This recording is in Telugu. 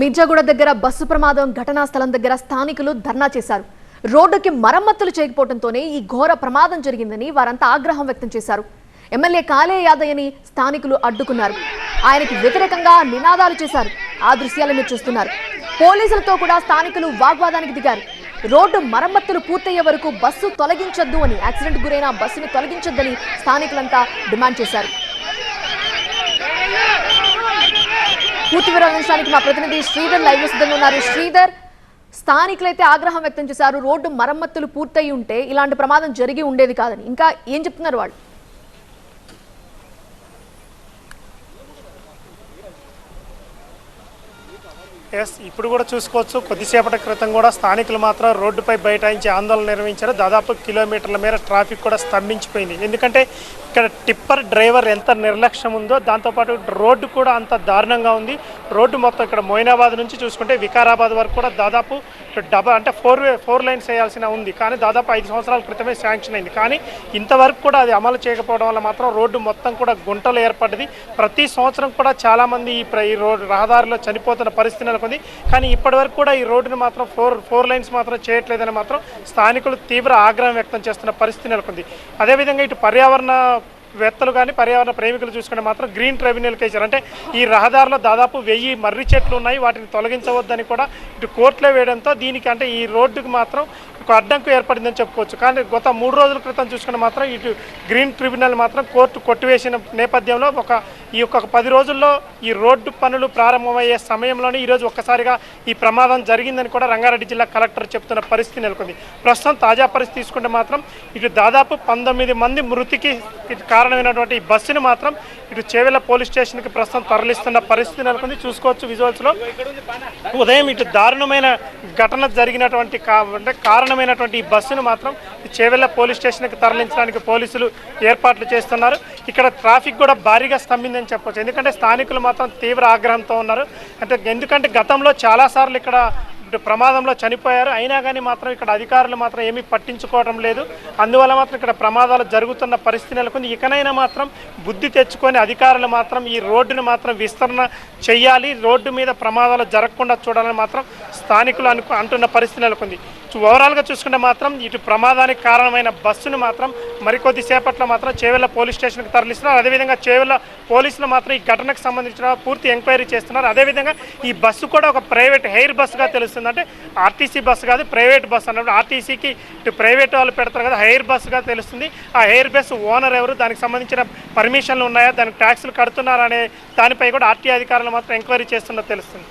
మిర్జాగూడ దగ్గర బస్సు ప్రమాదం ఘటనా స్థలం దగ్గర స్థానికులు ధర్నా చేశారు. రోడ్డుకి మరమ్మతులు చేయకపోవడంతోనే ఈ ఘోర ప్రమాదం జరిగిందని వారంతా ఆగ్రహం వ్యక్తం చేశారు. ఎమ్మెల్యే కాలే యాదయ్యని స్థానికులు అడ్డుకున్నారు. ఆయనకి వ్యతిరేకంగా నినాదాలు చేశారు. ఆ దృశ్యాలు మీరు చూస్తున్నారు. పోలీసులతో కూడా స్థానికులు వాగ్వాదానికి దిగారు. రోడ్డు మరమ్మతులు పూర్తయ్యే వరకు బస్సు తొలగించొద్దు అని యాక్సిడెంట్ గురైన బస్సుని తొలగించొద్దని స్థానికులంతా డిమాండ్ చేశారు. పూర్తి వివరించడానికి మా ప్రతినిధి శ్రీధర్ లైవ్ సిద్ధంగా ఉన్నారు. శ్రీధర్ స్థానికులైతే ఆగ్రహం వ్యక్తం చేశారు రోడ్డు మరమ్మతులు పూర్తయి ఉంటే ఇలాంటి ప్రమాదం జరిగి ఉండేది కాదని. ఇంకా ఏం చెప్తున్నారు వాళ్ళు? ఎస్ ఇప్పుడు కూడా చూసుకోవచ్చు. కొద్దిసేపటి క్రితం కూడా స్థానికులు మాత్రం రోడ్డుపై బైఠాయించి ఆందోళన నిర్వహించారు. దాదాపు కిలోమీటర్ల మేర ట్రాఫిక్ కూడా స్తంభించిపోయింది. ఎందుకంటే ఇక్కడ టిప్పర్ డ్రైవర్ ఎంత నిర్లక్ష్యం ఉందో దాంతోపాటు రోడ్డు కూడా అంత దారుణంగా ఉంది. రోడ్డు మొత్తం ఇక్కడ మొయినాబాద్ నుంచి చూసుకుంటే వికారాబాద్ వరకు కూడా దాదాపు డబల్ అంటే ఫోర్ వే ఫోర్ లైన్స్ వేయాల్సిన ఉంది. కానీ దాదాపు ఐదు సంవత్సరాల క్రితమే శాంక్షన్ అయింది. కానీ ఇంతవరకు కూడా అది అమలు చేయకపోవడం వల్ల మాత్రం రోడ్డు మొత్తం కూడా గుంటలు ఏర్పడ్డది. ప్రతి సంవత్సరం కూడా చాలామంది ఈ ప్ర- ఈ రోడ్డు రహదారిలో చనిపోతున్న పరిస్థితి నెలకొంది కానీ ఇప్పటివరకు కూడా ఈ రోడ్డును మాత్రం ఫోర్ ఫోర్ లైన్స్ మాత్రం చేయట్లేదని మాత్రం స్థానికులు తీవ్ర ఆగ్రహం వ్యక్తం చేస్తున్న పరిస్థితి నెలకొంది. అదేవిధంగా ఇటు పర్యావరణ వేత్తలు కానీ పర్యావరణ ప్రేమికులు చూసుకుంటే మాత్రం గ్రీన్ ట్రైబ్యునల్ వేశారు అంటే ఈ రహదారిలో దాదాపు వెయ్యి మర్రి చెట్లు ఉన్నాయి. వాటిని తొలగించవద్దని కూడా ఇటు కోర్టులో వేయడంతో దీనికి అంటే ఈ రోడ్డుకు మాత్రం ఒక అడ్డంకు ఏర్పడిందని చెప్పుకోవచ్చు. కానీ గత మూడు రోజుల క్రితం చూసుకుంటే మాత్రం ఇటు గ్రీన్ ట్రిబ్యునల్ మాత్రం కోర్టు కొట్టివేసిన నేపథ్యంలో ఒక ఈ యొక్క పది రోజుల్లో ఈ రోడ్డు పనులు ప్రారంభమయ్యే సమయంలోనే ఈరోజు ఒక్కసారిగా ఈ ప్రమాదం జరిగిందని కూడా రంగారెడ్డి జిల్లా కలెక్టర్ చెప్తున్న పరిస్థితి నెలకొంది. ప్రస్తుతం తాజా పరిస్థితి తీసుకుంటే మాత్రం ఇటు దాదాపు పంతొమ్మిది మంది మృతికి కారణమైనటువంటి ఈ బస్సును మాత్రం ఇటు చేవెళ్ళ పోలీస్ స్టేషన్కి ప్రస్తుతం తరలిస్తున్న పరిస్థితి నెలకొంది. చూసుకోవచ్చు విజువల్స్లో. ఉదయం ఇటు దారుణమైన ఘటన జరిగినటువంటి కా అంటే కారణమైనటువంటి ఈ బస్సును మాత్రం చేవెళ్ళ పోలీస్ స్టేషన్కి తరలించడానికి పోలీసులు ఏర్పాట్లు చేస్తున్నారు. ఇక్కడ ట్రాఫిక్ కూడా భారీగా స్తంభిందని చెప్పొచ్చు. ఎందుకంటే స్థానికులు మాత్రం తీవ్ర ఆగ్రహంతో ఉన్నారు. అంటే ఎందుకంటే గతంలో చాలాసార్లు ఇక్కడ ప్రమాదంలో చనిపోయారు. అయినా కానీ మాత్రం ఇక్కడ అధికారులు మాత్రం ఏమీ పట్టించుకోవడం లేదు. అందువల్ల మాత్రం ఇక్కడ ప్రమాదాలు జరుగుతున్న పరిస్థితి నెలకొంది. ఇకనైనా మాత్రం బుద్ధి తెచ్చుకొని అధికారులు మాత్రం ఈ రోడ్డును మాత్రం విస్తరణ చేయాలి రోడ్డు మీద ప్రమాదాలు జరగకుండా చూడాలని మాత్రం స్థానికులు అనుకు అంటున్న పరిస్థితి నెలకొంది. ఓవరాల్గా చూసుకుంటే మాత్రం ఇటు ప్రమాదానికి కారణమైన బస్సును మాత్రం మరికొద్ది సేపట్లో మాత్రం చేవెళ్ళ పోలీస్ స్టేషన్కి తరలిస్తున్నారు. అదేవిధంగా చేవెళ్ళ పోలీసులు మాత్రం ఈ ఘటనకు సంబంధించిన పూర్తి ఎంక్వైరీ చేస్తున్నారు. అదేవిధంగా ఈ బస్సు కూడా ఒక ప్రైవేట్ హెయిర్ బస్సుగా తెలుస్తుంది. అంటే ఆర్టీసీ బస్సు కాదు ప్రైవేట్ బస్సు అన్నప్పుడు ఆర్టీసీకి ఇటు ప్రైవేట్ వాళ్ళు పెడతారు కదా హెయిర్ బస్సుగా తెలుస్తుంది. ఆ హెయిర్ బస్ ఓనర్ ఎవరు దానికి సంబంధించిన పర్మిషన్లు ఉన్నాయా దానికి ట్యాక్సులు కడుతున్నారా అనే దానిపై కూడా ఆర్టీ అధికారులు మాత్రం ఎంక్వైరీ చేస్తున్నట్టు తెలుస్తుంది.